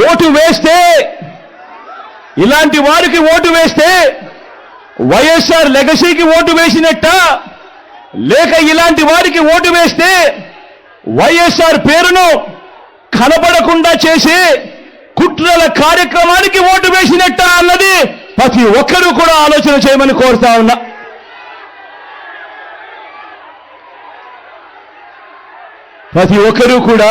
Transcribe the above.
Vote వేస్తే ఇలాంటి వారికి ఓటు వేస్తే వైఎస్ఆర్ లెగసీకి ఓటు వేసినట్ట లేక ఇలాంటి వారికి ఓటు వేస్తే వైఎస్ఆర్ పేరును కనబడకుండా చేసి కుట్రల కార్యక్రమానికి ఓటు వేసినట్ట అన్నది ప్రతి ఒక్కరూ కూడా ఆలోచన చేయమని కోరుతా ఉన్నా. ప్రతి ఒక్కరూ కూడా